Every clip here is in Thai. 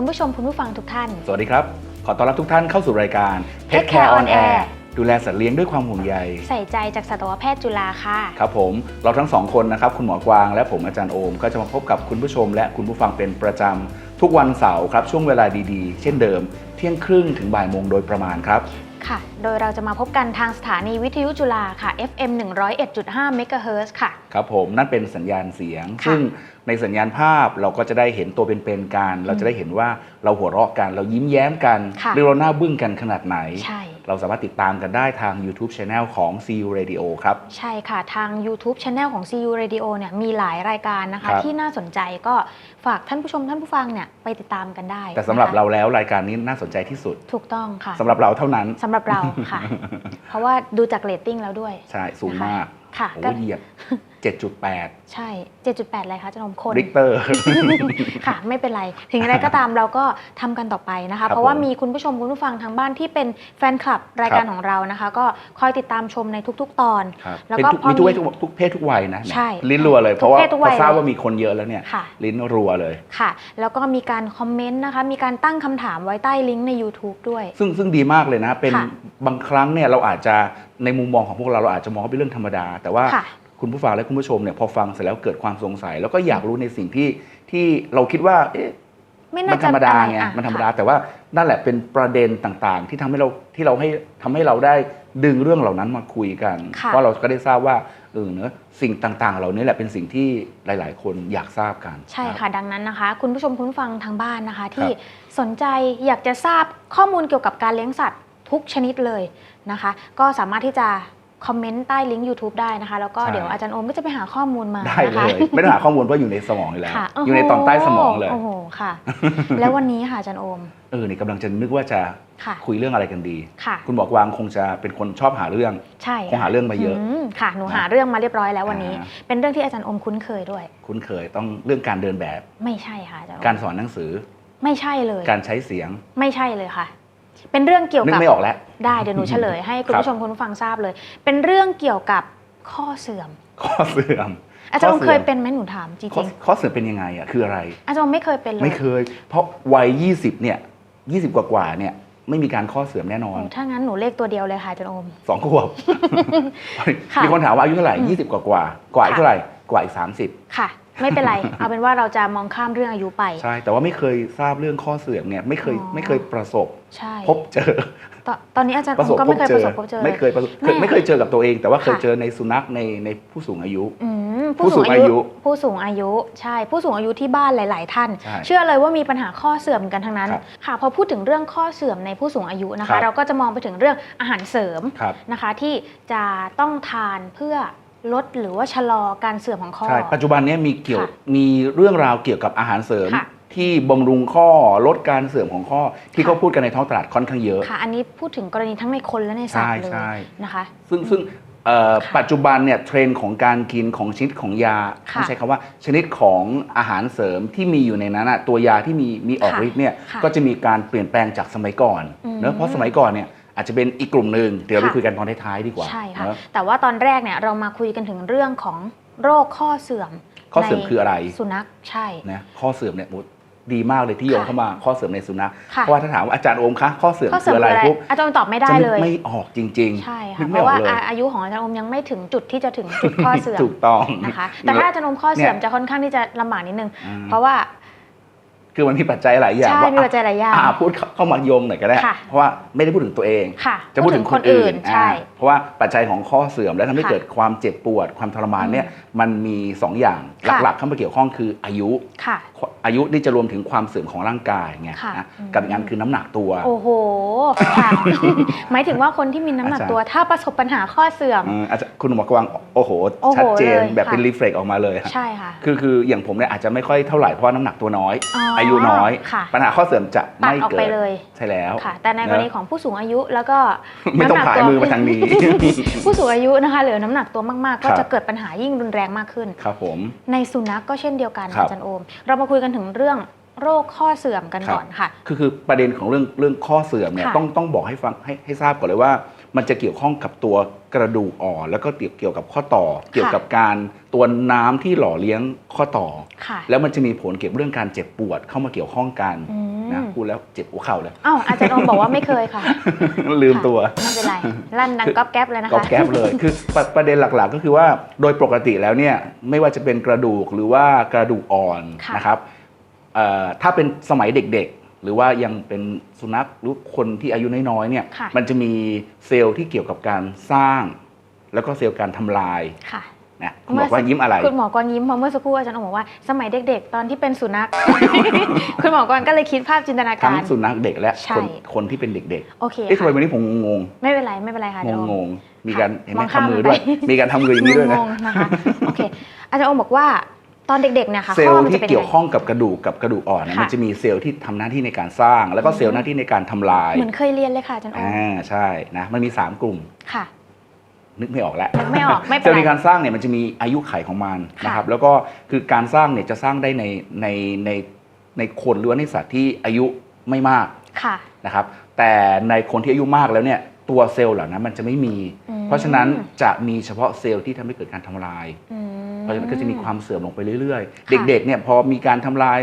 สวัสดีค่ะคุณผู้ชมคุณผู้ฟังทุกท่าน สวัสดีครับ ขอต้อนรับทุกท่านเข้าสู่รายการ Pet Care on Air ดูแลสัตว์เลี้ยงด้วยความห่วงใย ใส่ใจจากสัตวแพทย์จุฬาค่ะ ครับผมเราทั้งสองคนนะครับ คุณหมอกวางและผมอาจารย์โอม ก็จะมาพบกับคุณผู้ชม และคุณผู้ฟังเป็นประจำทุกวันเสาร์ครับช่วงเวลาดีๆ เช่นเดิม เที่ยงครึ่งถึงบ่ายโมงโดยประมาณครับ ค่ะ โดยเราจะมาพบกันทางสถานีวิทยุจุฬาค่ะ FM 101.5 MHz ค่ะ ครับผมนั่นเป็นสัญญาณเสียง ค่ะซึ่งในสัญญาณภาพเราก็จะได้เห็นตัวเป็นๆกัน เราจะได้เห็นว่าเราหัวเราะกัน เรายิ้มแย้มกันค่ะ หรือเราหน้าบึ้งกันขนาดไหน ใช่ เราสามารถติดตามกันได้ทาง YouTube Channel ของ CU Radio ครับ ใช่ค่ะ ทาง YouTube Channel ของ CU Radio เนี่ยมีหลายรายการนะคะครับที่น่าสนใจก็ฝากท่านผู้ชมท่านผู้ฟังเนี่ยไปติดตามกันได้แต่สำหรับนะคะเราแล้วรายการนี้น่าสนใจที่สุดถูกต้องค่ะสำหรับเราเท่านั้น สำหรับเราค่ะ เพราะว่าดูจากเรตติ้งแล้วด้วยใช่สูงมากค่ะโอ้ก็ โหเหยียบ 7.8 ใช่ 7.8 อะไรคะจะนมคนริกเตอร์ ค่ะ ไม่เป็นไร ถึงอะไรก็ตามเราก็ทำกันต่อไปนะครัคะ บเพราะว่าผมมีคุณผู้ชมคุณผู้ฟังทางบ้านที่เป็นแฟนคลับรายการครับ ของเรานะคะ ก็คอยติดตามชมในทุกๆ ตอน ครับแล้วเป็นก็ทุกพอมีทุกเพมีศทุกทุกเพศทุกวัยนะใช่ลิ้นรัวเลยเพราะว่าทุกเพศทุกพวัอยทราบเลยว่ามีคนเยอะแล้วเนี่ยค่ะ ลิ้นรัวเลย ค่ะ แล้วก็มีการคอมเมนต์นะคะ มีการตั้งคำถามไว้ใต้ลิงก์ใน YouTube ด้วย ซึ่งซึ่งดีมากเลยนะ เป็นค่ะบางครั้งเนี่ยเราอาจจะในมุมมองของพวกเราเราอาจจะมองว่าเป็นเรื่องธรรมดา แต่ว่าค่ะ คุณผู้ฟังและคุณผู้ชมเนี่ยพอฟังเสร็จแล้วเกิดความสงสัย แล้วก็อยากรู้ในสิ่งที่ที่เราคิดว่า เอ๊ะไม่มัน่านธจะรรมดาอะไงอะมันธรรมดาค่ะแต่ว่านั่นแหละเป็นประเด็นต่างๆ ที่ทำให้เราที่เราให้ทำให้เราได้ดึงเรื่องเหล่านั้นมาคุยกันค่ะเพราะเราก็ได้ทราบว่าเออเนอะสิ่งต่างๆ เหล่านี้แหละเป็นสิ่งที่หลายๆ คนอยากทราบกัน ใช่รับค่ะดังนั้นนะคะ คุณผู้ชมคุณผู้ฟังทางบ้านนะคะ ที่สนใจอยากจะทราบข้อมูลเกี่ยวกับการเลี้ยงสัตว์ทุกชนิดเลยนะคะ ก็สามารถที่จะ คอมเมนต์ใต้ลิงก์ YouTube ได้นะคะ แล้วก็ใช่ เดี๋ยวอาจารย์โอมก็จะไปหาข้อมูลมาได้นะเลคะย ไม่ต้องหาข้อมูลเพราะอยู่ในสมองอยู่แล้ว ค่ะอยู่ในตอนใต้สมองเลย โอ้โหค่ะ แล้ววันนี้ค่ะอาจารย์โอมเออนี่กำลังจะนึกว่าจะค่ะคุยเรื่องอะไรกันดี ค่ะ คุณบอกวางคงจะเป็นคนชอบหาเรื่อง ใช่คงหาเรื่องมาเยอะ มค่ะหนูนะหาเรื่องมาเรียบร้อยแล้ววันนี้ อ่า เป็นเรื่องที่อาจารย์โอมคุ้นเคยด้วย คุ้นเคยต้องเรื่องการเดินแบบ ไม่ใช่ค่ะอาจารย์โอมการสอนหนังสือ ไม่ใช่เลย การใช้เสียง ไม่ใช่เลยค่ะ เป็นเรื่องเกี่ยวนึกับกไม่ออกแล้ว ได้เดี๋ยวหนูเฉลยให้คุณครับผู้ชมคุณผู้ฟังทราบเลย เป็นเรื่องเกี่ยวกับข้อเสื่อม ข้อเสื่อม อาจารย์โอมข้อเสื่เคอมยเป็นไหมหนูถามจข้อริงข้อเสื่อมเป็นยังไงอะคืออะไร ๆอาจารย์โอมไม่เคยเป็นเลยไม่เคย เพราะวัย 20 เนี่ย 20 กว่ากว่าๆเนี่ย ไม่มีการข้อเสื่อมแน่นอนโอ้ถ้างั้นหนูเลขตัวเดียวเลยค่ะอาจารย์โอม สองขวบ ค่ะมีคนถามว่าอายุเท่าไหร่ 20 กว่ากว่าๆกว่าอีกค่ะ เท่าไหร่ กว่าอีก 30 ค่ะ ไม่เป็นไร เอาเป็นว่าเราจะมองข้ามเรื่องอายุไป ใช่ แต่ว่าไม่เคยทราบเรื่องข้อเสื่อมเนี่ยไม่เคยอ๋อไม่เคยประสบ ใช่ พบเจอ ตอนตอนนี้อาจารย์ประโอสมบก็พไม่บเคยเจประอสบพบเจอ ไม่เคยประสบแม่ไม่เคยเจอกับตัวเอง แต่ว่าเคยค่ะเจอในสุนัขในในผู้สูงอายุอืมผู้สูงอายุ ผู้สูงอายุ ใช่ ผู้สูงอายุที่บ้านหลาย ๆ ท่านใช่เชื่อเลยว่ามีปัญหาข้อเสื่อมกันทั้งนั้นครับค่ะ พอพูดถึงเรื่องข้อเสื่อมในผู้สูงอายุนะครัคะบเราก็จะมองไปถึงเรื่องอาหารเสริมครับนะคะที่จะต้องทานเพื่อ ลดหรือว่าชะลอการเสื่อมของข้อ ใช่ปัจจุบันเนี้มีเกี่ยวค่ะมีเรื่องราวเกี่ยวกับอาหารเสริม ค่ะ ที่บำรุงข้อลดการเสื่อมของข้อที่ค่ะเขาพูดกันในท้องตลาดค่อนข้างเยอะ ค่ะ อันนี้พูดถึงกรณีทั้งในคนและในสัตว์เลใช่ยใช่ นะคะ ซึ่งซึ่งเอ่อค่ะปัจจุบันเนี่ยเทรนด์ของการกินของชนิดของยาค่ะต้องใช้คำว่าชนิดของอาหารเสริมที่มีอยู่ในนั้นอะตัวยาที่มีมีออกค่ะฤทธิ์เนี่ยค่ะก็จะมีการเปลี่ยนแปลงจากสมัยก่อนอืมเนอะเพราะสมัยก่อนเนี่ย อาจจะเป็นอีกกลุ่มหนึ่งเดี๋ยวเราไปค่ะคุยกันตอนท้ายๆดีกว่าใช่ค่ะเนอะแต่ว่าตอนแรกเนี่ยเรามาคุยกันถึงเรื่องของโรคข้อเสื่อมข้อเสื่อมในคืออะไร สุนัขใช่นะข้อเสื่อมเนี่ยโอ้ดีมากเลยที่โยงค่ะเข้ามาข้อเสื่อมในสุนัขค่ะเพราะว่าถ้าถามว่าอาจารย์โอมคะข้อเสื่อมข้อเสื่คืออมอะไรคืออะไรปุ๊บอาจารย์ตอบไม่ได้จะนึเลกยไม่ออกจริงๆใช่นึค่ะกเพไม่อราะอกว่าเลยอาอายุของอาจารย์อมยังไม่ถึงจุดที่จะถึงจุดข้อเสื่อมถูกต้องนะคะแต่ถ้าอาจารย์อมข้อเสื่อมจะค่อนข้างที่จะลำบากนิดนึงอืมเพราะว่า คือมันมีปัจจัยหลายอย่างใช่ว่ามีปัจจัยหลายอย่าง อ่พูดเข้ามาโยงหน่อยก็ได้ ค่ะเพราะว่าไม่ได้พูดถึงตัวเอง ค่ะจะพูดถึงคนอื่นใช่ อ่า เพราะว่าปัจจัยของข้อเสื่อมและทำให้ค่ะเกิดความเจ็บปวดความทรมานเนี่ยมันมีสองอย่างค่ะหลักๆเข้ามาเกี่ยวข้องคืออายุค่ะอายุนี่จะรวมถึงความเสื่อมของร่างกายไงค่ะนะอืมกับอีกอันคือน้ำหนักตัว โอ้โหค่ะหมายถึงว่าคนที่มีน้ำหนักอาจารย์ตัว ถ้าประสบปัญหาข้อเสื่อมอืมอาจจะคุณหมอกวางโอ้โหโอ้โหชัดเจนเลยแบบเป็นค่ะรีเฟล็กออกมาเลยฮะใช่ค่ะคือคืออย่างผมเนี่ยอาจจะไม่ค่อยเท่าไหร่เพราะว่าน้ำหนักตัวน้อยอ๋อออายุน้อยค่ะปัญหาข้อเสื่อมจะตัดไม่ออกเกิไปดเลยใช่แล้วค่ะแต่ในกรณีนะของผู้สูงอายุแล้วก็ไม่ต้องน้ำหนักผายมือมาทางนี้ผู้สูงอายุนะคะเหลือน้ำหนักตัวมากๆ ก็ครับจะเกิดปัญหายิ่งรุนแรงมากขึ้น ครับผม ในสุนัขก็เช่นเดียวกันครับ อาจารย์โอม เรามาคุยกันถึงเรื่องโรคข้อเสื่อมกันครับก่อนค่ะ คือคือประเด็นของเรื่องเรื่องข้อเสื่อมเนี่ยค่ะต้องต้องบอกให้ฟังให้ให้ทราบก่อนเลยว่า มันจะเกี่ยวข้องกับตัวกระดูกอ่อนแล้วก็เกี่ยวกับข้อต่อ เกี่ยวกับการตัวน้ำที่หล่อเลี้ยงข้อต่อค่ะแล้วมันจะมีผลเกี่ยวกับเรื่องการเจ็บปวดเข้ามาเกี่ยวข้องกันอืมนะพูดแล้วเจ็บหัวเข่าเลยอ้าวอาจารย์โอมบอกว่าไม่เคยค่ะ ลืมตัวค่ะไม่เป็นไรลั่นดังก๊อบแก๊บเลยนะคะก็แก๊บเลยคือประประเด็นหลักๆ ก็คือว่าโดยปกติแล้วเนี่ยไม่ว่าจะเป็นกระดูกหรือว่ากระดูกอ่อนค่ะนะครับเอ่อถ้าเป็นสมัยเด็กๆ หรือว่ายังเป็นสุนัขหรือคนที่อายุน้อยๆเนี่ยค่ะ มันจะมีเซลล์ที่เกี่ยวกับการสร้าง แล้วก็เซลล์การทำลายค่ะ นะคุณบอกว่ายิ้มอะไร คุณหมอกรยิ้มเพราะเมื่อสักครู่อาจารย์โอมบอกว่าสมัยเด็ก ๆ ตอนที่เป็นสุนัข คุณหมอกรก็เลยคิดภาพจินตนาทั้กางร สุนัขเด็กและใช่ คนคนที่เป็นเด็กโอเคๆเอ๊ะทำไมค่ะวันนี้ผมงงไม่เป็นไรไม่เป็นไรค่ะๆอาจารย์โอมงงๆมีการเห็นไหมมองข้ามทำมือมันไปด้วยมีการทำมืออย่างนี้ด้วยนะ งงๆนะคะ โอเค อาจารย์โอมบอกว่า ตอนเด็กๆเนี่ยค่ะเซลข้อล์มันที่จะเป็นเกี่ยวยังไงข้องกับกระดูกกับกระดูกอ่อนเนี่ยค่ะมันจะมีเซลล์ที่ทำหน้าที่ในการสร้าง แล้วก็เซลล์หน้าที่ในการทำลายเหมือนเคยเรียนเลยค่ะอาจารย์โอมอ่าใช่นะมันมี3กลุ่ม ค่ะ นึกไม่ออกแล้วนึกไม่ออกไม่เซเป็ลนล์ไรในการสร้างเนี่ยมันจะมีอายุไขของมันค่ะนะครับแล้วก็คือการสร้างเนี่ยจะสร้างได้ในในในในคนหรือว่าในสัตว์ที่อายุไม่มากค่ะ นะครับแต่ในคนที่อายุมากแล้วเนี่ยตัวเซลล์เหล่านั้นมันจะไม่มี อืม เพราะฉะนั้นจะมีเฉพาะเซลล์ที่ทำให้เกิดการทำลาย อื มเพราะฉะนั้นก็จะมีความเสื่อมลงไปเรื่อยค่ะๆเด็กๆเนี่ยพอมีการทำลาย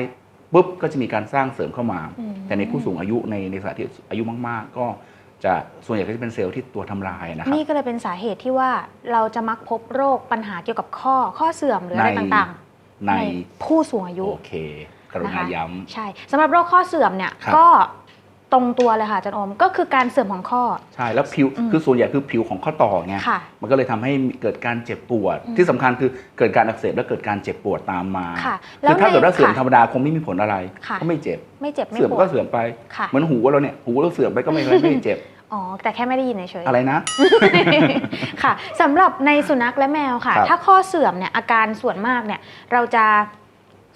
ปุ๊บก็จะมีการสร้างเสริมเข้ามาอืมแต่ในผู้สูงอายุในในสัตว์ที่อายุมาก ๆ ก็จะส่วนใหญ่ก็จะเป็นเซลล์ที่ตัวทำลายนะครับนี่ก็เลยเป็นสาเหตุที่ว่าเราจะมักพบโรคปัญหาเกี่ยวกับข้อข้อเสื่อมหรืออะไรในต่างๆ ในผู้สูงอายุโอเคกรุณานะคะย้ใช่สำหรับโรคข้อเสื่อมเนี่ยครับก็ ตรงตัวเลยค่ะอาจารย์โอมก็คือการเสื่อมของข้อำใช่แล้วผิวอืมคือส่วนใหญ่คือผิวของข้อต่อไงค่ะมันก็เลยทำให้เกิดการเจ็บปวด อืม ที่สำคัญคือเกิดการอักเสบและเกิดการเจ็บปวดตามมาค่ะคือถ้าเกิดว่าเสื่อมค่ะธรรมดาคงไม่มีผลอะไรค่ะ ก็ไม่เจ็บ ไม่เจ็บไม่เสื่อมปวก็ดเสื่อมไปค่ะ เหมือนหูเราเนี่ยหูเราเสื่อมไปก็ไม่ไม่ไม่เจ็บ อ๋อ แต่แค่ไม่ได้ยินเฉยๆ อะไรนะ ค่ะสำหรับในสุนัขและแมวค่ะ ครับถ้าข้อเสื่อมเนี่ยอาการส่วนมากเนี่ยเราจะ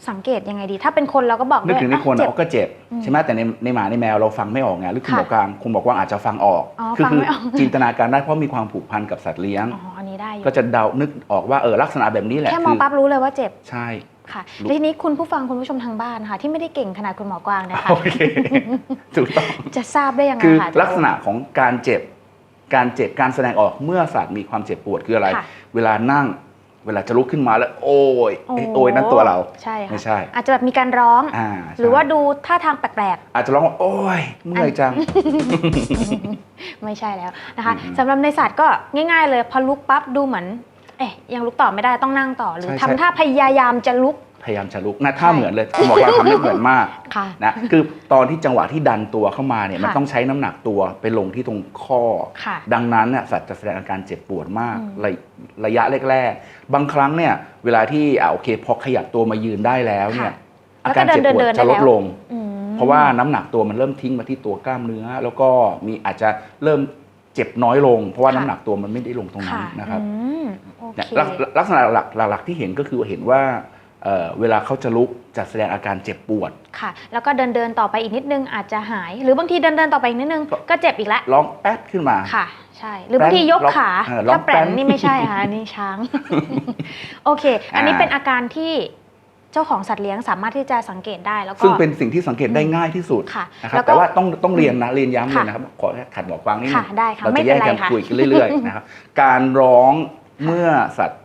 สังเกตยังไงดี ถ้าเป็นคนเราก็บอกนึกถึงในด้วยคนอะอะก็เจ็บอืมใช่ไหมแต่ในในหมาในแมวเราฟังไม่ออกไงหรือคุณค่ะบอกกลางคุณบอกว่าอาจจะฟังออกอ๋อคืฟังคืไม่ออกจินตนาการได้เพราะมีความผูกพันกับสัตว์เลี้ยงอ๋ออันนี้ได้อยู่ก็จะเดานึกออกว่าเออลักษณะแบบนี้แหละแค่มคืองปั๊บรู้เลยว่าเจ็บใช่ค่ะรู้แล้วทีนี้คุณผู้ฟังคุณผู้ชมทางบ้านค่ะ ที่ไม่ได้เก่งขนาดคุณหมอกวางนะคะโอเคถูกต้องจะทราบได้ยังไงคือคะลักษณะของการเจ็บ การเจ็บการแสดงออกเมื่อสัตว์มีความเจ็บปวดคืออะไรค่ะเวลานั่ง เวลาจะลุกขึ้นมาแล้ว โอ้ยโอ้เอ้ยโอ้ยนั่นตัวเรา ใช่ค่ะไม่ใช่อาจจะแบบมีการร้อง อ่าใช่หรือว่าดูท่าทางแปลกอาจจะร้องว่าโอ้ยเมื่อยจัง ๆ ไม่ใช่แล้วนะคะอืมสำหรับในสัตว์ก็ง่าย ๆ เลยพอลุกปั๊บดูเหมือน เอ๊ะยังลุกต่อไม่ได้ต้องนั่งต่อ หรือใช่ทำใช่ ท่าพยายามจะลุก พยายามจะลุกนะท่าเหมือนเลยคุณบอกว่าทำได้เหมือนมากค่ะ นะคือตอนที่จังหวะที่ดันตัวเข้ามาเนี่ยค่ะมันต้องใช้น้ำหนักตัวไปลงที่ตรงข้อ ค่ะดังนั้นเนี่ยสัตว์จะแสดงอาการเจ็บปวดมากอืมระระยะแรกๆ บางครั้งเนี่ยเวลาที่อ่าโอเคพอขยับตัวมายืนได้แล้วเนี่ยค่ะอาการเจ็บปวดแล้วก็เดินๆจะลดได้แล้ว ลง อืม เพราะว่าน้ำหนักตัวมันเริ่มทิ้งมาที่ตัวกล้ามเนื้อ แล้วก็มีอาจจะเริ่มเจ็บน้อยลง เพราะว่าค่ะ น้ำหนักตัวมันไม่ได้ลงตรงนั้นค่ะนะครับ อืมโอเนี่ยเคลักลักษณะหลักหลักๆที่เห็นก็คือเห็นว่า เอ่อเวลาเขาจะลุกจะแสดงอาการเจ็บปวด ค่ะ แล้วก็เดินเดินๆต่อไปอีกนิดนึงอาจจะหาย หรือบางทีเดินเดินๆต่อไปอีกนิดนึงก็เจ็บอีกแล้วร้องแป๊ดขึ้นมา ค่ะ ใช่ หรือบางทียกแปรนขาเออร้องถ้าแปรนแปรนนี่ไม่ใช่ค่ะอันนี่ช้าง โอเค อันนี้อ่าเป็นอาการที่เจ้าของสัตว์เลี้ยงสามารถที่จะสังเกตได้แล้วก็ซึ่งเป็นสิ่งที่สังเกตได้ง่ายที่สุดค่ะนะครับแล้วก็แต่ว่าต้องต้องเรียนนะเรียนย้ำเลยค่ะนะครับขอแค่ขัดบอกฟังนิดนึค่ะงได้ค่ะเราไม่จะแยเป็นกไรกันค่ะคุยกันเรื่อยๆนะครับการร้องเมื่อสัตว์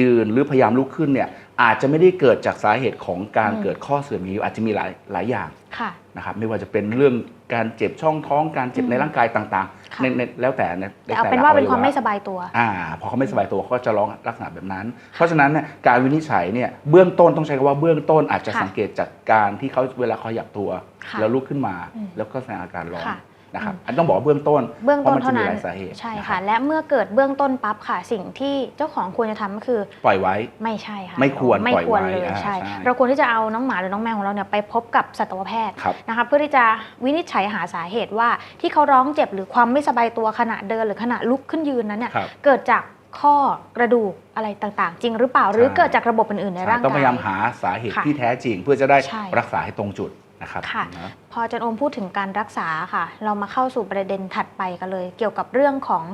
ยืนหรือพยายามลุกขึ้นเนี่ย อาจจะไม่ได้เกิดจากสาเหตุของการอืมเกิดข้อเสื่อมนี้อาจจะมีหลายหลายอย่างค่ะ นะครับไม่ว่าจะเป็นเรื่องการเจ็บช่องท้องการเจ็บอืมในร่างกายต่างค่ะๆในในแล้วแต่นะแต่เอาแล้เป็นละว่าเป็นอความยวะไม่สบายตัว อ่าพอเขาไม่สบายตัวเขาก็จะร้องลักษณะแบบนั้น เพราะฉะนั้นเนี่ยการวินิจฉัยเนี่ยเบื้องต้นต้องใช้คำว่าเบื้องต้นอาจจะค่ะสังเกตจากการที่เขาเวลาเขาหยับตัว ค่ะแล้วลุกขึ้นมา อืม แล้วก็แสดงอาการร้อง ค่ะ นะครับอืมอันต้องบอกว่าเบื้องต้นเบื้องต้นพระมัเท่าจะมีนั้นหลายสาเหตุใช่นค่ะรับและเมื่อเกิดเบื้องต้นปั๊บค่ะ สิ่งที่เจ้าของควรจะทำก็คือ ปล่อยไว้ไม่ใช่ค่ะไม่ควรไม่ปล่อยควรไว้เลยอ่าใช่ใช่ เราควรที่จะเอาน้องหมาหรือน้องแมวของเราเนี่ยไปพบกับสัตวแพทย์ครับนะคะเพื่อที่จะวินิจฉัยหาสาเหตุว่าที่เขาร้องเจ็บหรือความไม่สบายตัวขณะเดินหรือขณะลุกขึ้นยืนนั้นเนี่ยครับเกิดจากข้อกระดูกอะไรต่างๆ จริงหรือเปล่าหรือใช่เกิดจากระบบอื่นๆในร่างกายต้องพยายามหาสาเหตุค่ะที่แท้จริงเพื่อจะได้ใช่รักษาให้ตรงจุด นะครับค่ะนะพออาจันโอมพูดถึงการรักษาค่ะ เรามาเข้าสู่ประเด็นถัดไปกันเลย เกี่ยวกับเรื่องของ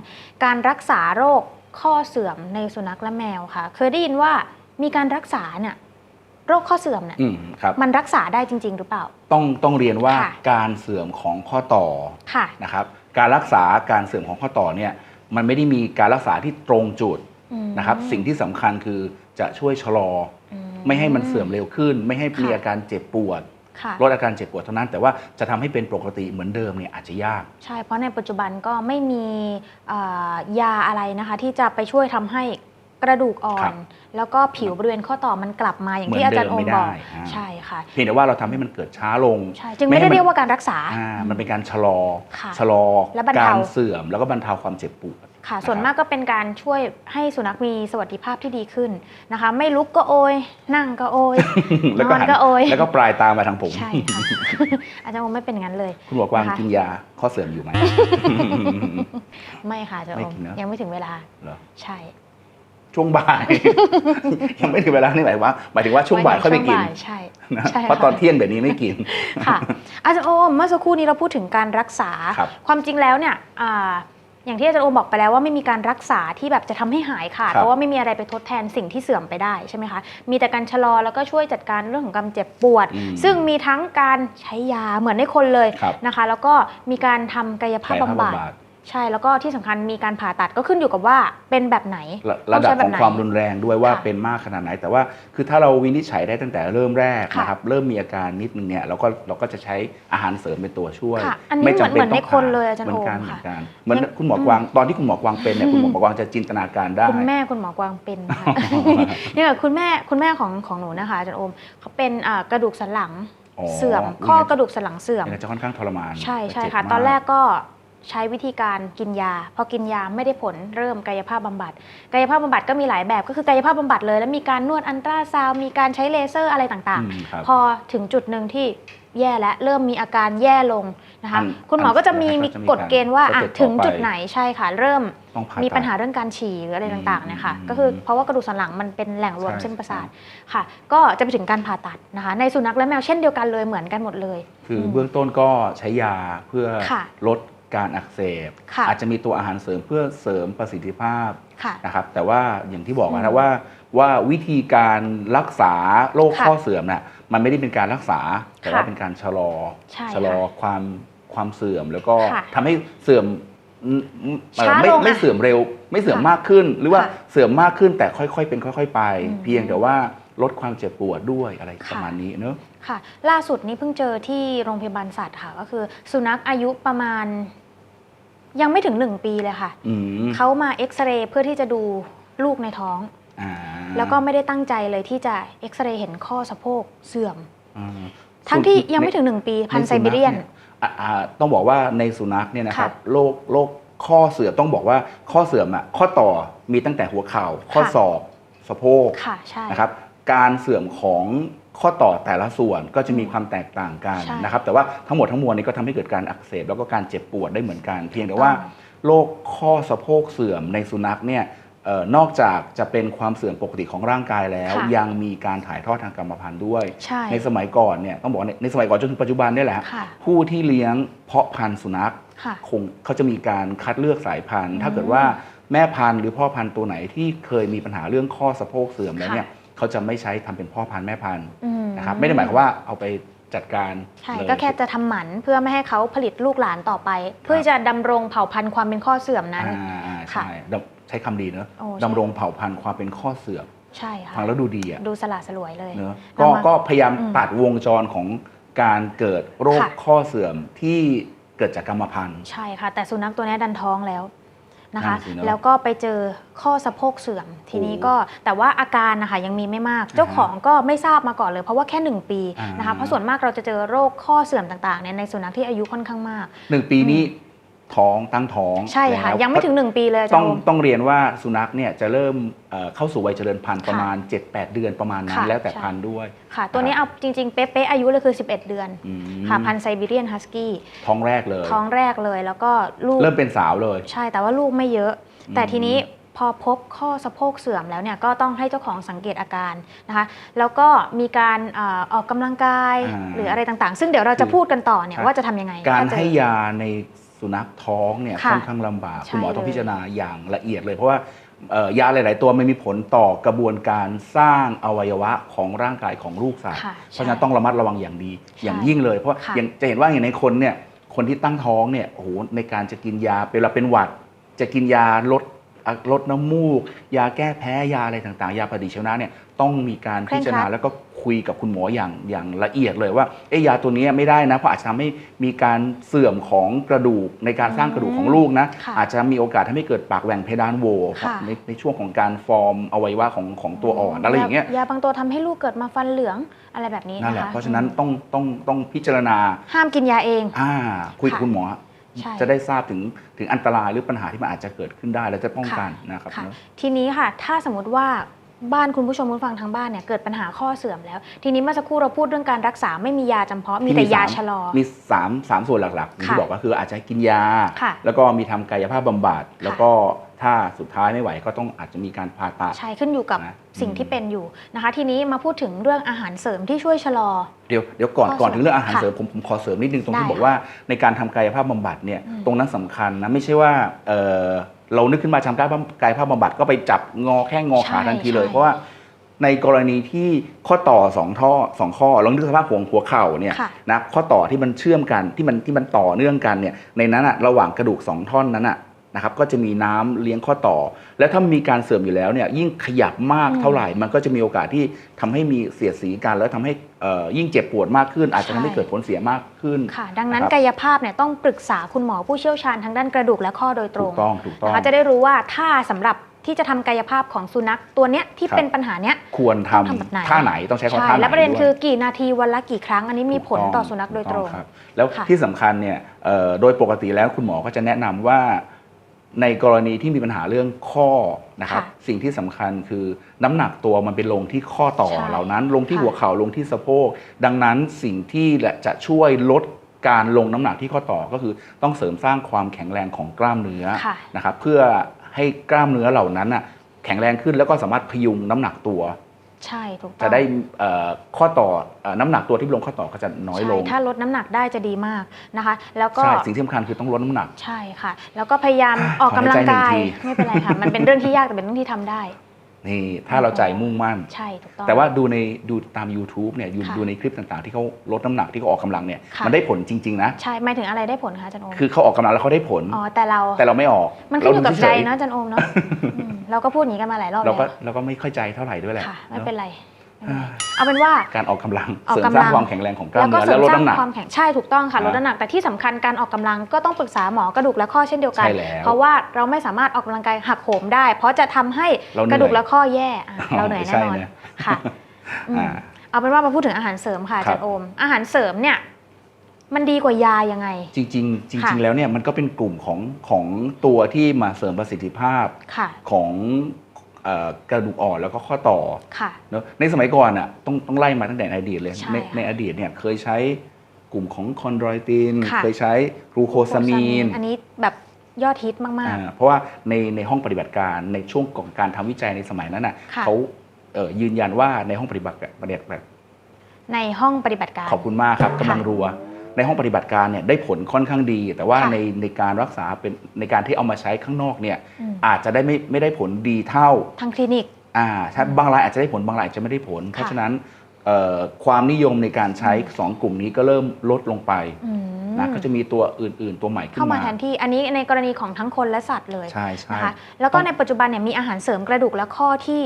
การรักษาโรคข้อเสื่อมในสุนัขและแมวค่ะ เคยได้ยินว่ามีการรักษาเนี่ยโรคข้อเสื่อมเนี่ยอืมครับ มันรักษาได้จริง ๆ หรือเปล่า ต้องต้องเรียนว่าค่ะ การเสื่อมของข้อต่อค่ะ นะครับการรักษาการเสื่อมของข้อต่อเนี่ยมันไม่ได้มีการรักษาที่ตรงจุดอืมนะครับ สิ่งที่สำคัญคือจะช่วยชะลอ อือไม่ให้มันเสื่อมเร็วขึ้น ไม่ให้มีค่ะ อาการเจ็บปวดค่ะ ลดอาการเจ็บปวดเท่านั้น แต่ว่าจะทำให้เป็นปกติเหมือนเดิมเนี่ยอาจจะยาก ใช่ เพราะในปัจจุบันก็ไม่มีเอ่อยาอะไรนะคะ ที่จะไปช่วยทำให้กระดูกอ่อครันบแล้วก็ผิวบริเวณข้อต่อมันกลับมาอย่างเหมือนที่อาจารย์เดิโอมมไม่บอกได้อ่าใช่ค่ะเพียงแต่ว่าเราทำให้มันเกิดช้าลงใช่จึงไม่ได้ให้นเรียกว่าการรักษาอ่ามันเป็นการชะลอค่ะชะลอและบรรกาเทารเสื่อมแล้วก็บรรเทาความเจ็บปวด ค่ะนะครับส่วนมากก็เป็นการช่วยให้สุนัขมีสวัสดิภาพที่ดีขึ้นนะคะ ไม่ลุกก็โอย นั่งก็โอยแล้วก็นอนหันก็โอยแล้วก็ปลายตามมาทางผมใช่ค่ะอาจารย์โอมไม่เป็นอย่างนั้นเลย คุณบอกว่านะคะกินยาข้อเสื่อมอยู่ไหมไม่ค่ะอาจารย์ไม่โอมกินเนอะยังไม่ถึงเวลาเหรอใช่ช่วงบ่าย ยังไม่ถึงเวลานี่หมายว่าหมายถึงว่าช่วงบ่ายค่อยไปกินช่วงบ่ายใช่นะใช่เพราะค่ะตอนเที่ยงเดี๋ยวนี้ไม่กินค่ะอาจารย์โอมเมื่อสักครู่นี้เราพูดถึงการรักษาครับความจริงแล้วเนี่ย อ่าอย่างที่อาจารย์โอมบอกไปแล้วว่าไม่มีการรักษาที่แบบจะทำให้หายขาดครับเพราะว่าไม่มีอะไรไปทดแทนสิ่งที่เสื่อมไปได้ใช่ไหมคะ มีแต่การชะลอแล้วก็ช่วยจัดการเรื่องของการเจ็บปวดอืมซึ่งมีทั้งการใช้ยาเหมือนในคนเลยครับนะคะ แล้วก็มีการทำกายภาพกายภาพบำบัดบำบัด ใช่แล้วก็ที่สำคัญมีการผ่าตัดก็ขึ้นอยู่กับว่าเป็นแบบไหนระต้ระองดับใช้แบขบองไหนความรุนแรงด้วยว่าค่ะเป็นมากขนาดไหน แต่ว่าคือถ้าเราวินิจฉัยได้ตั้งแต่เริ่มแรกค่ะนะครับเริ่มมีอาการนิดนึงเนี่ยเราก็เราก็จะใช้อาหารเสริมเป็นตัวช่วยค่ะอันนี้ไม่จำเป็นเหมือนในต้องคนผ่าเลยอาจารย์เหมือนกันโอมเหมืค่ะอนกันเหมือนยังคุณหมอกวางตอนที่คุณหมอกวางเป็นเนี่ยคุณหมอกวางจะจินตนาการได้ คุณแม่คุณหมอกวางเป็นค่ะ เนี่ยคุณแม่คุณแม่ของของหนูนะคะอาจารย์โอมเขาเป็นอ่ากระดูกสันหลังอ๋อเสื่อมอุ๊ยข้อกระดูกสันหลังเสื่อม เนี่ยจะค่อนข้างทรมานใช่ใช่เจ็บค่ะมาตอนแรกก็ ใช้วิธีการกินยา พอกินยาไม่ได้ผลเริ่มกายภาพบำบัด กายภาพบำบัดก็มีหลายแบบ ก็คือกายภาพบำบัดเลย แล้วมีการนวดอันตราซาวด์มีการใช้เลเซอร์อะไรต่างอืมครับๆพอถึงจุดหนึ่งที่แย่และเริ่มมีอาการแย่ลงนะคะอันคุณหมอก็จะมีอันมีก็จะมีกฎเกณฑ์ว่าการอะสเต็ปถึงต่อไปจุดไหนใช่ค่ะ เริ่มต้องผ่ามีตัดปัญหาเรื่องการฉี่หรืออะไรต่างๆเนะคะอืมก็คือเพราะว่ากระดูกสันหลังมันเป็นแหล่งรวมใช่เส้นประสาทค่ะ ก็จะไปถึงการผ่าตัดนะคะ ในสุนัขและแมวเช่นเดียวกันเลยเหมือนกันหมดเลย คืออมเบื้องต้นก็ใช้ยาเพื่อค่ะลด การอักเสบ ค่ะอาจจะมีตัวอาหารเสริมเพื่อเสริมประสิทธิภาพค่ะ นะครับ แต่ว่าอย่างที่บอกอืนะมว่าว่าวิธีการรักษาโรคค่ะข้อเสื่อมน่ะมันไม่ได้เป็นการรักษา แต่ว่าค่ะเป็นการชะลอ ใช่ชะลอค่ะความความเสื่อมแล้วก็ค่ะทำให้เสื่อมอืมอืมเอ่อช้าไม่ลงไม่อะเสื่อมเร็ว ไม่เสื่อมค่ะมากขึ้น หรือว่าค่ะเสื่อมมากขึ้นแต่ค่อยๆ เป็นค่อย ๆ ไป อืมเพียงแต่ว่าลดความเจ็บปวดด้วยอะไรค่ะประมาณนี้เนอะ ค่ะ ล่าสุดนี้เพิ่งเจอที่โรงพยาบาลสัตว์ค่ะ ก็คือสุนัขอายุประมาณ ยังไม่ถึงหนึ่งปีเลยค่ะ อืมเขามาเอ็กซเรย์เพื่อที่จะดูลูกในท้อง อ่าแล้วก็ไม่ได้ตั้งใจเลยที่จะเอ็กซเรย์เห็นข้อสะโพกเสื่อม อ่า ทั้งที่ส่วนยังไม่ถึงหนึ่งปีพันธุ์ไซบีเรียนใสุกเอ่ออ่าต้องบอกว่าในสุนัขเนี่ยนะครับค่ะโรคโรคข้อเสื่อมต้องบอกว่าข้อเสื่อมอะข้อต่อมีตั้งแต่หัวเข่าข้อค่ะ ศอกสะโพกค่ะใช่ นะครับการเสื่อมของ ข้อต่อแต่ละส่วนก็จะมีความแตกต่างกันใช่ นะครับ แต่ว่าทั้งหมดทั้งมวลนี้ก็ทำให้เกิดการอักเสบแล้วก็การเจ็บปวดได้เหมือนกัน เพียงแต่ว่าโรคข้อสะโพกเสื่อมในสุนัขเนี่ยเอ่อนอกจากจะเป็นความเสื่อมปกติของร่างกายแล้ว ค่ะ ยังมีการถ่ายทอดทางกรรมพันธุ์ด้วย ใช่ ในสมัยก่อนเนี่ยต้องบอกว่าในในสมัยก่อนจนถึงปัจจุบันเนี่ยแหละ ค่ะ ผู้ที่เลี้ยงเพาะพันธุ์สุนัข ค่ะ คงเขาจะมีการคัดเลือกสายพันธุ์อืมถ้าเกิดว่าแม่พันธุ์หรือพ่อพันธุ์ตัวไหนที่เคยมีปัญหาเรื่องข้อสะโพกเสื่อมแล้วเนี่ย เขาจะไม่ใช้ทำเป็นพ่อพันธุ์แม่พันธุ์อืมนะครับไม่ได้หมายความว่าเอาไปจัดการใช่เลยก็แค่จะทำหมันเพื่อไม่ให้เขาผลิตลูกหลานต่อไป เพื่อจะดำรงเผ่าพันธุ์ความเป็นข้อเสื่อมนั้นอ่าอ่าค่ะใช่ดำใช้คำดีเนอะโอ้ใช่ดำรงเผ่าพันธุ์ความเป็นข้อเสื่อมใช่ค่ะฟังแล้วดูดีอะดูสละสลวยเลยเนอะเราก็มาก็พยายามอืมตัดวงจรของการเกิดโรคค่ะข้อเสื่อมที่เกิดจากกรรมพันธุ์ใช่ค่ะ แต่สุนัขตัวเนี้ยดันท้องแล้ว นะคะ นั่นสิเนอะแล้วก็ไปเจอข้อสะโพกเสื่อม ทีนี้โอ้ก็แต่ว่าอาการนะคะยังมีไม่มาก เจ้าของก็ไม่ทราบมาก่อนเลย เพราะว่าแค่หนึ่งปีอ่าน นะคะ เพราะส่วนมากเราจะเจอโรคข้อเสื่อมต่างๆเนี่ยในสุนัขที่อายุค่อนข้างมาก หนึ่งปีนี้ ท้องตั้งท้องใช่ค่ะ แล้วยังไม่ถึงหนึ่งปีเลยอาจาต้รองย์โอม ต้องเรียนว่าสุนัขเนี่ยจะเริ่มเอ่อเข้าสู่วัยเจริญพันธุ์ค่ะประมาณ 7-8 เดือนประมาณนั้นค่ะแล้วแต่ใช่ พันธุ์ด้วยค่ะ ตัวนี้เอาจริงๆ เป๊ะๆอายุเลยคือ 11 เดือน อืมค่ะ พันธุ์ไซบีเรียนฮัสกี้ท้องแรกเลย ท้องแรกเลยแล้วก็ลูก เริ่มเป็นสาวเลย ใช่แต่ว่าลูกไม่เยอะ อืมแต่ทีนี้พอพบข้อสะโพกเสื่อมแล้วเนี่ยก็ต้องให้เจ้าของสังเกตอาการนะคะแล้วก็มีการเอ่อออกกำลังกายอ่าหรืออะไรต่างๆ ซึ่งเดี๋ยวเราจะพูดกันต่อเนี่ยครับ ว่าจะทำยังไงการถ้เจอ ให้ยาใน สุนัขท้องเนี่ยค่ะค่อนข้างลำบาก ใช่คุณหมอต้องเลยพิจารณาอย่างละเอียดเลย เพราะว่าเอ่อยาหลาย ๆ ตัวมันมีผลต่อกระบวนการสร้างอวัยวะของร่างกายของลูกสัตว์ค่ะเพราะฉะนั้นต้องระมัดระวังอย่างดีใช่อย่างยิ่งเลย เพราะค่ะอย่างจะเห็นว่าอย่างในคนเนี่ยคนที่ตั้งท้องเนี่ยโอ้โหในการจะกินยาเวลาเป็นหวัด จะกินยาลดอะลดน้ำมูก ยาแก้แพ้ยาอะไรต่าง ๆ ยาปฏิชีวนะเนี่ยต้องมีการเคร่พิงจารณาครัด แล้วก็ คุยกับคุณหมออย่างอย่างละเอียดเลยว่าเอะยาตัวนี้ไม่ได้นะเพราะอาจจะทำให้มีการเสื่อมของกระดูกในการสร้างกระดูกของลูกนะค่ะอาจจะมีโอกาสทำให้เกิดปากแหว่งเพดานโหวค่ะ ในในช่วงของการฟอร์มอวัยวะของของตัวอ่อนอะไรอย่างเงี้ย ยาบางตัวทำให้ลูกเกิดมาฟันเหลืองอะไรแบบนี้นั่นแหนะละคะเพราะฉะนั้นต้องต้องต้องพิจารณาห้ามกินยาเอง อ่าคุยกับค่ะคุณหมอ ใช่ จะได้ทราบถึงถึงอันตรายหรือปัญหาที่มันอาจจะเกิดขึ้นได้ และจะป้องกันนะครับค่ะ เนอะ ทีนี้ค่ะ ถ้าสมมติว่า บ้านคุณผู้ชมคุณฟังทางบ้านเนี่ยเกิดปัญหาข้อเสื่อมแล้ว ทีนี้เมื่อสักครู่เราพูดเรื่องการรักษาไม่มียาจำเพาะมีแต่ยาสชะลอ มีสามสามส่วนหลักๆอย่างที่ค่ะบอกก็คืออาจจะกินยา ค่ะแล้วก็มีทำกายภาพบำบัด แล้วก็ถ้าสุดท้ายไม่ไหวก็ต้องอาจจะมีการผ่าตัด ใช่ขึ้นอยู่กับนะสิ่งอืมที่เป็นอยู่นะคะ ทีนี้มาพูดถึงเรื่องอาหารเสริมที่ช่วยชะลอ เดี๋ยวเดี๋ยวก่อนข้อก่อนถึงเรื่องอาหารค่ะเสริมผมผมขอเสริมนิดนึงตรงได้ที่บอกค่ะว่าในการทำกายภาพบำบัดเนี่ยอืมตรงนั้นสำคัญนะไม่ใช่ว่าเอ่อ เรานึกขึ้นมาทำกายภาพกายภาพบำบัดก็ไปจับงอแค่งอขาใช่ทันทีเลย ใช่ เพราะว่าในกรณีที่ข้อต่อสองท่อสองข้อลองนึกสภาพหัวหัวเข่าเนี่ยค่ะ นะข้อต่อที่มันเชื่อมกันที่มันที่มันต่อเนื่องกันเนี่ยในนั้นอะระหว่างกระดูกสองท่อนนั้นอะ นะครับก็จะมีน้ำเลี้ยงข้อต่อ แล้วถ้ามีการเสื่อมอยู่แล้วเนี่ยยิ่งขยับมากอืมเท่าไหร่ มันก็จะมีโอกาสที่ทำให้มีเสียดสีกันแล้วทำให้เอ่อยิ่งเจ็บปวดมากขึ้น อาจจะทำให้ใช่เกิดผลเสียมากขึ้นค่ะ ดังนั้นนะครับกายภาพเนี่ยต้องปรึกษาคุณหมอผู้เชี่ยวชาญทางด้านกระดูกและข้อโดยตรถูงกต้องถูกต้องนะคะจะได้รู้ว่าถ้าสำหรับที่จะทำกายภาพของสุนัขตัวเนี้ยที่ครับเป็นปัญหาเนี้ยควรทต้องทำแบบไหนำท่าไหนต้องใช้คำว่าใช่ท่าไหนและประเด็นด้วยคือกี่นาทีวันละกี่ครั้ง อันนี้มีผลถูกต่อสุนัขโดยตรงถูกอครับแล้วค่ะที่สำคัญเนี่ยเอ่อโดยปกติแล้วคุณหมอก็จะแนะนำว่า ในกรณีที่มีปัญหาเรื่องข้อนะครับค่ะสิ่งที่สำคัญคือน้ำหนักตัวมันเป็นลงที่ข้อต่อใช่เหล่านั้น ลงที่ค่ะหัวเข่าลงที่สะโพก ดังนั้นสิ่งที่จะช่วยลดการลงน้ำหนักที่ข้อต่อก็คือต้องเสริมสร้างความแข็งแรงของกล้ามเนื้อค่ะนะครับเพื่อให้กล้ามเนื้อเหล่านั้นน่ะแข็งแรงขึ้นแล้วก็สามารถพยุงน้ำหนักตัว ใช่ถูกต้องจะได้เอ่อข้อต่อเอ่อน้ำหนักตัวที่ลงข้อต่อก็จะน้อยลง ใช่ถ้าลดน้ำหนักได้จะดีมากนะคะ แล้วก็ ใช่ สิ่งที่สำคัญคือต้องลดน้ำหนัก ใช่ค่ะ แล้วก็พยายามออกกำลังกายขอหายใจหนึ่งที ไม่เป็นไรค่ะ มันเป็นเรื่องที่ยากแต่เป็นเรื่องที่ทำได้ นี่ถ้าเราใจมุ่งมั่น ใช่ถูกต้อง แต่ว่าดูในดูตาม YouTube เนี่ยดูค่ะดูในคลิปต่างๆ ที่เขาลดน้ำหนักที่เขาออกกำลังเนี่ยค่ะ มันได้ผลจริง ๆ นะ ใช่หมายถึงอะไรได้ผลคะอาจันโอมคือเขาออกกำลังแล้วเขาได้ผล อ๋อแต่เรา แต่เราไม่ออกมันขึ้นอยู่กับเราดูใจเฉยๆนะอาจันโอมเนาะอืมเราก็พูดอย่างนี้กันมาหลายรอบเราแล้วก็เราก็ไม่เข้าใจเท่าไหร่ด้วยแหละค่ะไม่เนอะเป็นไรอ่า เอาเป็นว่าการออกกำลังออกเสริมกำสลัร้างงความแข็งแรงของกล้าแล้มวก็เนื้อเสริและมลดสร้างน้ำหนักความแข็งใช่ถูกต้องค่ะนะลดน้ำหนักแต่ที่สำคัญการออกกำลังก็ต้องปรึกษาหมอกระดูกและข้อเช่นเดียวกันใช่แล้วเพราะว่าเราไม่สามารถออกกำลังกายหักโหมได้ เพราะจะทำให้เราเหนื่อยกระดูกและข้อแย่อะเราเหนื่อยไม่ใช่แน่นอนนะค่ะอืมอ่าเอาเป็นว่ามาพูดถึงอาหารเสริมค่ะอาครัจับนโอม อาหารเสริมเนี่ยมันดีกว่ายายังไง จริง ๆจค่ะริง ๆ แล้วเนี่ยมันก็เป็นกลุ่มของของตัวที่มาเสริมประสิทธิภาพค่ะของ เอ่อกระดูกอ่อนแล้วก็ข้อต่อค่ะ เนอะในสมัยก่อนอะต้องต้องไล่มาตั้งแต่ในอดีตเลย ใช่ในค่ะในอดีตเนี่ยเคยใช้กลุ่มของคอนโดรอยติน ค่ะ เคยใช้กลูโคซามีน อันนี้แบบยอดฮิตมาก อ่าเพราะว่าในในห้องปฏิบัติการในช่วงของการทำวิจัยในสมัยนั้นน่ะค่ะ เขาเอ่อยืนยันว่าในห้องปฏิบัติปฏิบัติๆในห้องปฏิบัติการ ขอบคุณมากครับกำลังรัว ในห้องปฏิบัติการเนี่ยได้ผลค่อนข้างดี แต่ว่าค่ะในในการรักษาเป็นในการที่เอามาใช้ข้างนอกเนี่ยอืม อาจจะได้ไม่ไม่ได้ผลดีเท่าทางคลินิก อ่าใช่บางรายอาจจะได้ผลบางรายอาจจะไม่ได้ผล เพราะฉะนั้นเอ่อความนิยมในการใช้2กลุ่มนี้ก็เริ่มลดลงไปอืมนะก็จะมีตัวอื่น ๆ ตัวใหม่ขึ้นเข้ามามาแทนที่อันนี้ในกรณีของทั้งคนและสัตว์เลยใช่ใช่ นะคะแล้วก็ในปัจจุบันเนี่ยมีอาหารเสริมกระดูกและข้อที่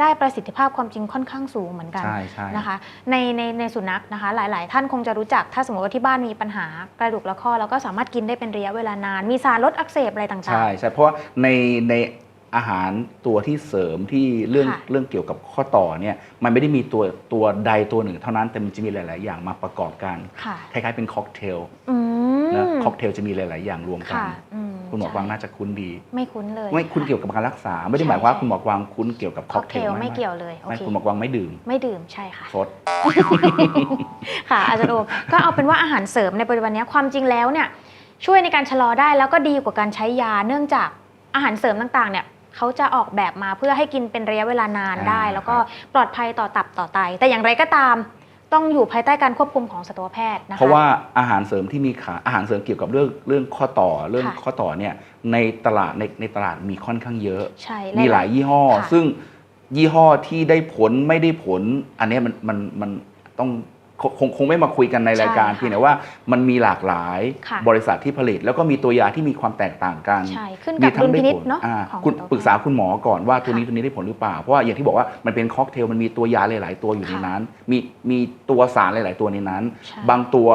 ได้ประสิทธิภาพความจริงค่อนข้างสูงเหมือนกันใช่ใช่นะคะในในในสุนัขนะคะ หลาย ๆ ท่านคงจะรู้จักถ้าสมมติว่าที่บ้านมีปัญหากระดูกและข้อเราก็สามารถกินได้เป็นระยะเวลานาน มีสารลดอักเสบอะไรต่างใช่ใช่เพราะว่าในในอาหารตัวที่เสริมที่เรื่องค่ะ เรื่องเกี่ยวกับข้อต่อเนี่ยมันไม่ได้มีตัวตัวใดตัวหนึ่งเท่านั้นแต่มันจะมีหลาย ๆ อย่างมาประกอบกันๆค่ะ คล้าย ๆ เป็นค็อกเทลอืมนะค็อกเทลจะมีหลาย ๆ อย่างรวมกัน ค่ะอืม คุณหมอกวางใช่น่าจะคุ้นดี ไม่คุ้นเลย ไม่คุ้นเกี่ยวกับการรักษา ไม่ได้หมายความว่าใช่คุณหมอกวางคุ้นเกี่ยวกับค็ค็ออกกเทเทลลไม่เกี่ยวเลยโอไม่เคคุณหมอกวางไม่ดื่ม ไม่ดื่มใช่ค่ะซดค่ะอาจารย์โอมก็เอาเป็นว่าอาหารเสริมในปัจจุบันเนี้ยความจริงแล้วเนี่ยช่วยในการชะลอได้แล้วก็ดีกว่าการใช้ยา เนื่องจากอาหารเสริมต่างๆ เนี่ยเขาจะออกแบบมาเพื่อให้กินเป็นระยะเวลานานได้อ่าแล้วก็ปลอดภัยต่อตับต่อไตแต่อย่างไรก็ตาม ต้องอยู่ภายใต้การควบคุมของสัตวแพทย์นะคะ เพราะว่าอาหารเสริมที่มีขายอาหารเสริมเกี่ยวกับเรื่องเรื่องข้อต่อเรื่องค่ะข้อต่อเนี่ยในตลาดในในตลาดมีค่อนข้างเยอะ ใช่มีหลายยี่ห้อ ค่ะ ซึ่งยี่ห้อที่ได้ผลไม่ได้ผล อันเนี้ยมันมันมันต้อง คงคงคงไม่มาคุยกันในรายการใช่ค่ะเพียงแต่ว่ามันมีหลากหลายค่ะ บริษัทที่ผลิต แล้วก็มีตัวยาที่มีความแตกต่างกัน ใช่ ขึ้นกับดุลพินิจเนาะอ่าของคุณตัว ปรึกษาคุณหมอก่อนว่าตัวนี้ค่ะตัวนี้ได้ผลหรือเปล่า เพราะว่าอย่างที่บอกว่ามันเป็นค็อกเทลมันมีตัวยาหลาย ๆ ตัวอยู่ในค่ะนั้น มีมีตัวสารหลาย ๆ ตัวในนั้น ใช่ บางตัว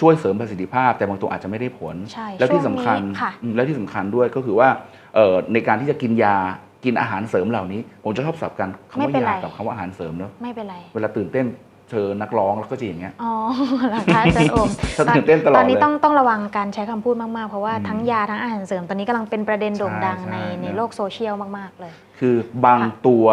ช่วยเสริมประสิทธิภาพ แต่บางตัวอาจจะไม่ได้ผล ใช่แล้วที่ช่วงสำคัญนี้ค่ะ อืมแล้วที่สำคัญด้วยก็คือว่าเอ่อในการที่จะกินยากินอาหารเสริมเหล่านี้ ผมจะชอบสับกันคำไม่ว่าเป็นไรยากับคำว่าอาหารเสริมเนอะไม่เป็นไร เวลาตื่นเต้น เจอนักร้องแล้วก็จะอย่างเงี้ย อ๋อเหรอคะอาจารย์โอมฉันตื่นเต้นตลอดตอนนี้เลย ต้องต้องระวังการใช้คำพูดมาก ๆ เพราะว่าอืมทั้งยาทั้งอาหารเสริม ตอนนี้กำลังเป็นประเด็นโด่งดังใช่ในใช่ ในนะโลกโซเชียลมาก ๆ เลย คือบางค่ะตัว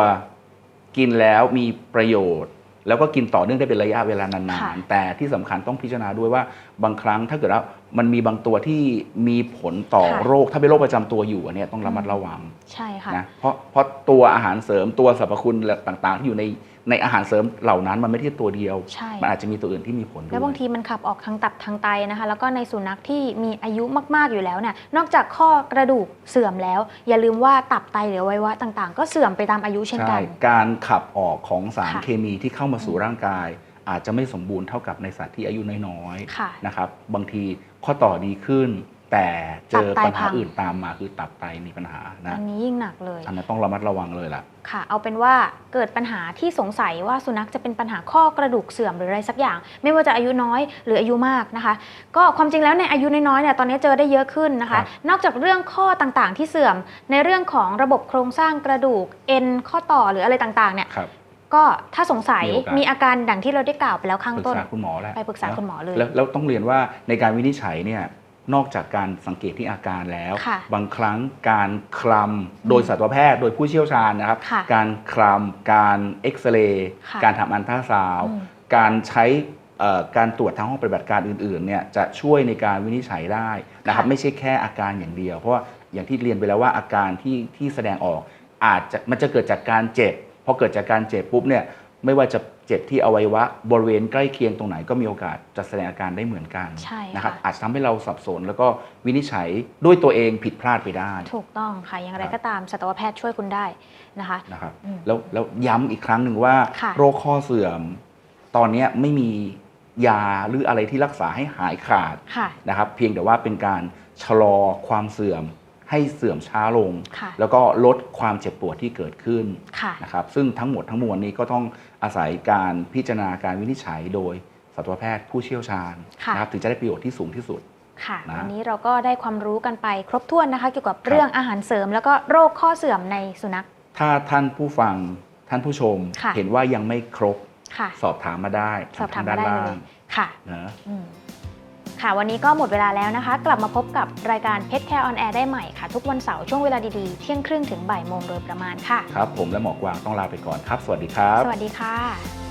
กินแล้วมีประโยชน์ แล้วก็กินต่อเนื่องได้เป็นระยะเวลานานค่ะ ๆ แต่ที่สำคัญต้องพิจารณาด้วยว่าบางครั้งถ้าเกิดว่ามันมีบางตัวที่มีผลต่อค่ะโรค ถ้าเป็นโรคประจำตัวอยู่อันเนี้ยต้องระมัดระวังใช่ค่ะ นะเพราะเพราะตัวอาหารเสริมตัวสรรพคุณต่างๆ ที่อยู่ใน ในอาหารเสริมเหล่านั้นมันไม่ใช่ตัวเดียว ใช่ มันอาจจะมีตัวอื่นที่มีผลด้วยแล้วบางทีมันขับออกทางตับทางไตนะคะ แล้วก็ในสุนัขที่มีอายุมากๆอยู่แล้วเนี่ยนอกจากข้อกระดูกเสื่อมแล้ว อย่าลืมว่าตับไตหรืออวัยวะต่างๆ ก็เสื่อมไปตามอายุเช่นกัใช่ น การขับออกของสารค่ะ เคมีที่เข้ามาสู่ร่างกาย อาจจะไม่สมบูรณ์เท่ากับในสัตว์ที่อายุน้อยค่ะ ๆนะครับ บางทีข้อต่อดีขึ้น แต่เจอตับไตปัญหาพังอื่นตามมาคือตับไตมีปัญหานะอันนี้ยิ่งหนักเลย อันนั้นต้องระมัดระวังเลยล่ะ ค่ะ เอาเป็นว่าเกิดปัญหาที่สงสัยว่าสุนัขจะเป็นปัญหาข้อกระดูกเสื่อมหรืออะไรสักอย่าง ไม่ว่าจะอายุน้อยหรืออายุมากนะคะ ก็ความจริงแล้วในอายุน้อยๆเนี่ยตอนนี้เจอได้เยอะขึ้นนะครัคะบนอกจากเรื่องข้อต่างๆ ที่เสื่อมในเรื่องของระบบโครงสร้างกระดูกเอ็นข้อต่อหรืออะไรต่างๆเนี่ยครับก็ถ้าสงสัยมีโอกาสมีอาการดังที่เราได้กล่าวไปแล้วข้างปรึกต้นษาคุณหมอแล้วไปปรึกษานะคุณหมอเลยแล้วแล้วต้องเรียนว่าในการวินิจฉัยเนี่ย นอกจากการสังเกตที่อาการแล้ว ค่ะบางครั้งการคลำโดยสัตวแพทย์โดยผู้เชี่ยวชาญนะครับ ค่ะการคลำการเอ็กซเรย์ค่ะการทำอันตราซาวด์อืม การใช้เอ่อการตรวจทางห้องปฏิบัติการอื่นๆเนี่ยจะช่วยในการวินิจฉัยได้นะครับค่ะไม่ใช่แค่อาการอย่างเดียว เพราะว่าอย่างที่เรียนไปแล้วว่าอาการที่ที่แสดงออกอาจจะมันจะเกิดจากการเจ็บพอเกิดจากการเจ็บปุ๊บเนี่ยไม่ว่าจะ เจ็บที่อวัยวะบริเวณใกล้เคียงตรงไหนก็มีโอกาสจะแสดงอาการได้เหมือนกันใช่นะครับค่ะอาจจะทำให้เราสับสน แล้วก็วินิจฉัยด้วยตัวเองผิดพลาดไปได้ ถูกต้องค่ะ อย่างไรครับ ก็ตามสัตวแพทย์ช่วยคุณได้นะคะ นะครับอืมแล้วแล้วย้ำอีกครั้งหนึ่งว่า ค่ะ โรคข้อเสื่อม ตอนเนี้ยไม่มียาหรืออะไรที่รักษาให้หายขาดค่ะ นะครับเพียงแต่ว่าเป็นการชะลอความเสื่อม ให้เสื่อมช้าลง ค่ะแล้วก็ลดความเจ็บปวดที่เกิดขึ้นค่ะ นะครับซึ่งทั้งหมดทั้งมวลนี้ก็ต้องอาศัยการพิจารณาการวินิจฉัยโดยสัตวแพทย์ผู้เชี่ยวชาญค่ะ นะครับถึงจะได้ประโยชน์ที่สูงที่สุด ค่ะนะ วันนี้เราก็ได้ความรู้กันไปครบถ้วนนะคะ เกี่ยวกับเรื่องอาหารเสริม แล้วก็โรคข้อเสื่อมในสุนัข ถ้าท่านผู้ฟังท่านผู้ชม ค่ะ เห็นว่ายังไม่ครบค่ะ สอบถามมาได้สอบถามทมางได้ด้านเลล่างยค่ะนะ อืม ค่ะ วันนี้ก็หมดเวลาแล้วนะคะ กลับมาพบกับรายการเพ t แคร์ออนแอร์ได้ใหม่ค่ะ ทุกวันเสาร์ช่วงเวลาดีๆ เที่ยงครึ่งถึงบ่ายโมงโดยประมาณค่ะ ครับ ผมและหมอกวางต้องลาไปก่อนครับ สวัสดีครับ สวัสดีค่ะ